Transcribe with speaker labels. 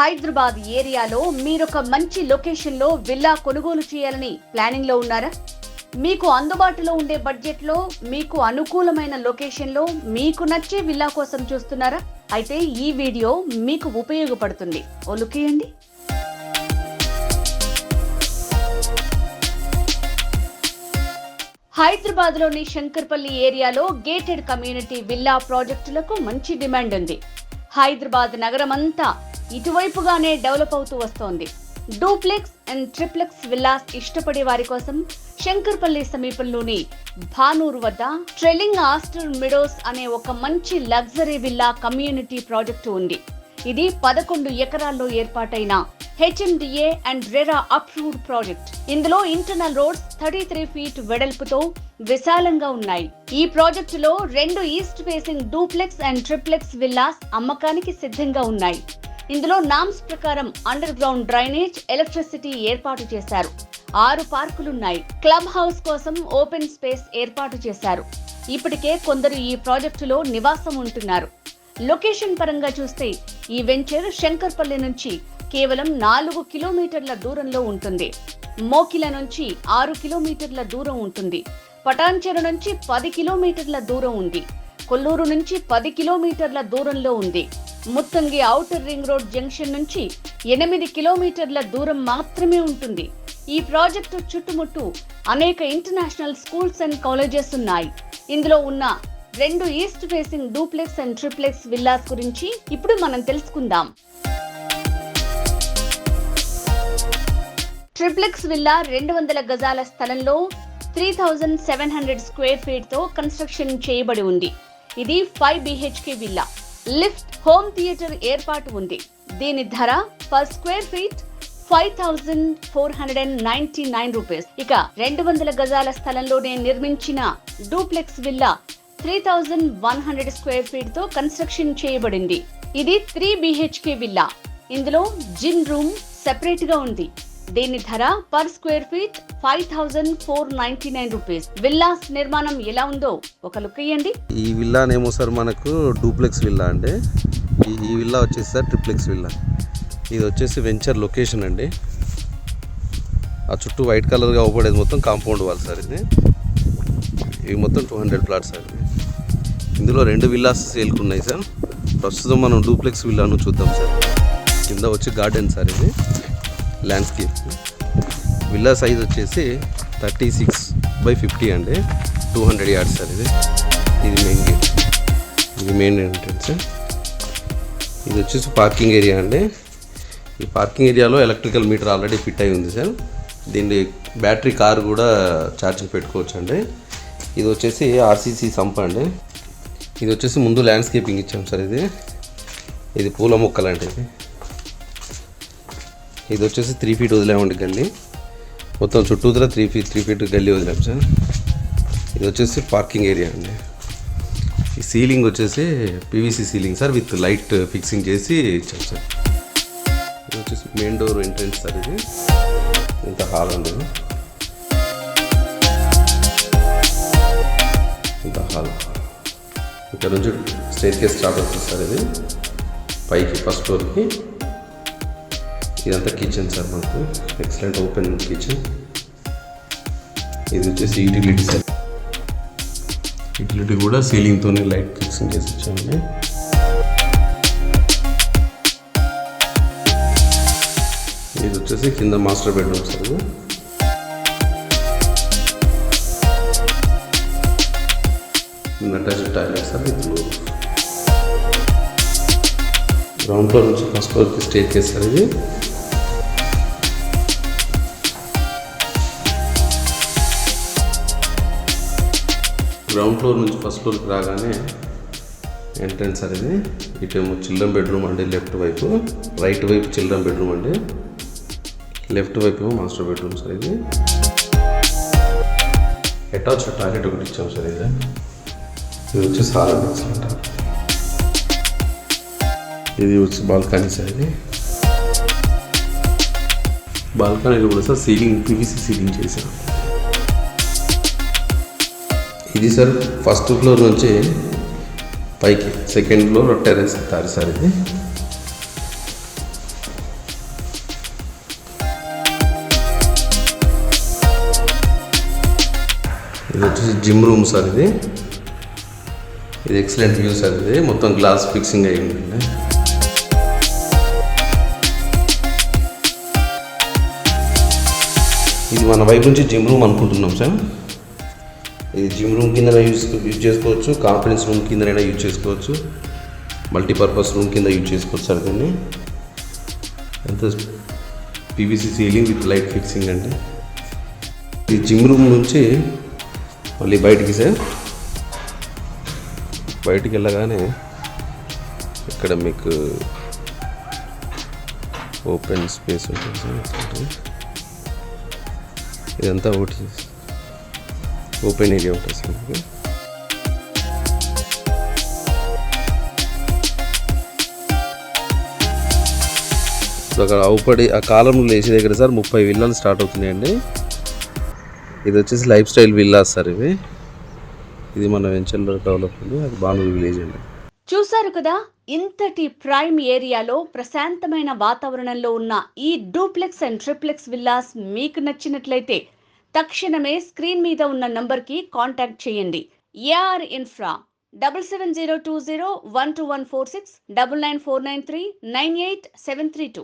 Speaker 1: హైదరాబాద్ ఏరియాలో మీరొక మంచి లొకేషన్లో విల్లా కొనుగోలు చేయాలని ప్లానింగ్లో ఉన్నారా? మీకు అందుబాటులో ఉండే బడ్జెట్లో మీకు అనుకూలమైన లొకేషన్లో మీకు నచ్చే విల్లా కోసం చూస్తున్నారా? అయితే ఈ వీడియో మీకు ఉపయోగపడుతుంది. ఓ లుక్ హైదరాబాద్లోని శంకర్పల్లి ఏరియాలో గేటెడ్ కమ్యూనిటీ విల్లా ప్రాజెక్టులకు మంచి డిమాండ్ ఉంది. హైదరాబాద్ నగరమంతా ఇటువైపుగానే డెవలప్ అవుతూ వస్తోంది. డూప్లెక్స్ అండ్ ట్రిప్లెక్స్ విల్లాస్ ఇష్టపడే వారి కోసం శంకర్పల్లి సమీపంలోని భానూరు వద్ద ట్రెలింగ్ ఆస్టర్ మిడోస్ అనే ఒక మంచి లగ్జరీ విల్లా కమ్యూనిటీ ప్రాజెక్టు ఉంది. ఇది పదకొండు ఎకరాల్లో ఏర్పాటైన HMDA and RERA approved project. ఇందులో internal roads thirty three feet వెడల్పుతో విశాలంగా ఉన్నాయి. ఈ ప్రాజెక్టులో రెండు east facing duplex and triplex villas అమ్మకానికి సిద్ధంగా ఉన్నాయి. ఇందులో నామ్స్ ప్రకారం అండర్ గ్రౌండ్ డ్రైనేజ్ ఎలక్ట్రిసిటీ ఏర్పాటు చేశారు. ఆరు పార్కులున్నాయి. క్లబ్ హౌస్ కోసం ఓపెన్ స్పేస్ ఏర్పాటు చేశారు. ఇప్పటికే కొందరు ఈ ప్రాజెక్టులో నివాసం ఉంటున్నారు. లొకేషన్ పరంగా చూస్తే ఈ వెంచర్ శంకర్పల్లి నుంచి కేవలం నాలుగు కిలోమీటర్ల దూరంలో ఉంటుంది. మోకిల నుంచి ఆరు కిలోమీటర్ల దూరం ఉంటుంది. పటాన్చెరు నుంచి పది కిలోమీటర్ల దూరం ఉంది. కొల్లూరు నుంచి పది కిలోమీటర్ల దూరంలో ఉంది. Muthangi outer ring road junction నుంచి ఎనిమిది కిలోమీటర్ల దూరం మాత్రమే ఉంటుంది. ఈ ప్రాజెక్టు చుట్టుముట్టు అనేక ఇంటర్నేషనల్ స్కూల్స్ అండ్ కాలేజెస్ ఉన్నాయి. ఇందులో ఉన్న రెండు east facing duplex and triplex villas గురించి ఇప్పుడు మనం తెలుసుకుందాం. ట్రిప్లెక్స్ విల్లా రెండు వందల గజాల స్థలంలో three thousand seven hundred square ఫీట్తో construction చేయబడి ఉంది. ఇది five BHK villa. Lift home theatre ఏర్పాటు ఉంది. దీని ధర per square feet five thousand four hundred and ninety nine rupees. ఇక రెండు వందల గజాల స్థలంలోనే నిర్మించిన duplex villa three thousand one hundred square ఫీట్తో construction చేయబడింది. ఇది త్రీ బిహెచ్కే విల్లా. ఇందులో జిమ్ రూమ్ సెపరేట్గా ఉంది. దీని ధర per square feet five thousand four ninety nine rupees villas నిర్మాణం ఎలా ఉందో ఒక లుక్ ఇయ్యండి.
Speaker 2: ఈ విల్లానేమో సార్ మనకు డూప్లెక్స్ విల్లా అండి. ఈ ఈ విల్లా వచ్చేసి సార్ ట్రిప్లెక్స్ విల్లా ఇది వచ్చేసి వెంచర్ లొకేషన్ అండి. ఆ చుట్టూ వైట్ కలర్గా అవపడేది మొత్తం కాంపౌండ్ వాల్ సార్ ఇది. ఇవి మొత్తం టూ హండ్రెడ్ ప్లాట్స్ సార్ ఇందులో రెండు విల్లాస్ సేల్కి ఉన్నాయి సార్ ప్రస్తుతం మనం డూప్లెక్స్ విల్లాను చూద్దాం సార్ కింద వచ్చి గార్డెన్ సార్ ఇది. ల్యాండ్స్కేప్ విల్లా సైజ్ వచ్చేసి థర్టీ సిక్స్ బై ఫిఫ్టీ అండి. టూ హండ్రెడ్ యార్డ్స్ సార్ ఇది. ఇది మెయిన్ గేట్ ఇది మెయిన్ ఎంట్రన్స్ ఇది వచ్చేసి పార్కింగ్ ఏరియా అండి. ఈ పార్కింగ్ ఏరియాలో ఎలక్ట్రికల్ మీటర్ ఆల్రెడీ ఫిట్ అయి ఉంది సార్ దీన్ని బ్యాటరీ కార్ కూడా ఛార్జింగ్ పెట్టుకోవచ్చు అండి. ఇది వచ్చేసి ఆర్సీసీ సంప్ అండి. ఇది వచ్చేసి ముందు ల్యాండ్స్కేపింగ్ ఇచ్చాం సార్ ఇది. ఇది పూల మొక్కలు లాంటిది ఇది వచ్చేసి త్రీ ఫీట్ వదిలేమండి గల్లీ. మొత్తం చుట్టూతర త్రీ ఫీట్ త్రీ ఫీట్ గల్లీ వదిలాం సార్. ఇది వచ్చేసి పార్కింగ్ ఏరియా అండి. ఈ సీలింగ్ వచ్చేసి PVC ceiling sir with light fixing చేసి ఇచ్చాం సార్. ఇది వచ్చేసి మెయిన్ డోర్ ఎంట్రెన్స్ సార్ ఇది. ఇంత హాల్ అండి ఇంత హాల్ ఇక్కడ నుంచి స్టేట్ కేస్ స్టార్ట్ అవుతుంది సార్ ఇది. పైకి ఫస్ట్ ఫ్లోర్కి ఇదంతా కిచెన్ సార్ మనకు ఎక్సలెంట్ ఓపెన్ కిచెన్ ఇది వచ్చేసి యూటిలిటీ సార్ యూటిలిటీ కూడా సీలింగ్తోనే లైట్ ఫిక్సింగ్ చేసి ఇచ్చామండి ఇది వచ్చేసి కింద మాస్టర్ బెడ్రూమ్ సార్ ఇది అటాచ్డ్ టాయిలెట్ సార్ ఇప్పుడు గ్రౌండ్ ఫ్లోర్ నుంచి ఫస్ట్ ఫ్లోర్కి స్టే చేస్తారు ఇది. గ్రౌండ్ ఫ్లోర్ నుంచి ఫస్ట్ ఫ్లోర్కి రాగానే ఎంట్రన్స్ అనేది ఇది ఇటేమో చిల్డ్రన్ బెడ్రూమ్ అండి లెఫ్ట్ వైపు. రైట్ వైపు చిల్డ్రన్ బెడ్రూమ్ అండి. లెఫ్ట్ వైపు ఏమో మాస్టర్ బెడ్రూమ్ సార్ ఇది. అటాచ్ టాయిలెట్ ఒకటి ఇచ్చాం సార్ ఇది. ఇది వచ్చి సార్ అంటారు ఇది వచ్చి బాల్కనీ సార్ ఇది. బాల్కనీలో కూడా సార్ సీలింగ్ పీవీసీ సీలింగ్ చేశాను ఇది సార్ ఫస్ట్ ఫ్లోర్ నుంచి పైకి సెకండ్ ఫ్లోర్ టెరెస్ ఇస్తారు సార్ ఇది. ఇది వచ్చేసి జిమ్ రూమ్ సార్ ఇది. ఇది ఎక్సలెంట్ వ్యూ సార్ ఇది. మొత్తం గ్లాస్ ఫిక్సింగ్ అయ్యి ఉందండి ఇది మన వైపు నుంచి జిమ్ రూమ్ అనుకుంటున్నాం సార్. ఇది జిమ్ రూమ్ కింద యూజ్ యూజ్ చేసుకోవచ్చు కాన్ఫరెన్స్ రూమ్ కిందనైనా యూజ్ చేసుకోవచ్చు మల్టీపర్పస్ రూమ్ కింద యూజ్ చేసుకోవచ్చు సార్ దీన్ని. ఎంత PVC ceiling with light fixing అండి ఈ జిమ్ రూమ్ నుంచి మళ్ళీ బయటికి సార్. బయటికి వెళ్ళగానే ఇక్కడ మీకు ఓపెన్ స్పేస్ ఉంటుంది సార్. ఇదంతా ఒకటి ఓపెన్ ఏరియా ఉంటుంది సార్ మీకు. సో అక్కడ అవుపడి ఆ కాలంలో లేచి దగ్గర సార్ ముప్పై విల్లాలు స్టార్ట్ అవుతున్నాయండి. ఇది వచ్చేసి లైఫ్ స్టైల్ విల్లాస్ సార్ ఇవి. ఇది మన వెంచర్లో డెవలప్ ఉంది. అది బానూరు విలేజ్ అండి.
Speaker 1: చూశారు కదా ఇంతటి ప్రైమ్ ఏరియాలో ప్రశాంతమైన వాతావరణంలో ఉన్న ఈ డూప్లెక్స్ అండ్ ట్రిప్లెక్స్ విల్లాస్ మీకు నచ్చినట్లయితే తక్షణమే స్క్రీన్ మీద ఉన్న నంబర్కి కాంటాక్ట్ చేయండి. AR Infra double seven zero two zero one two one four six double nine four nine three nine eight seven three two.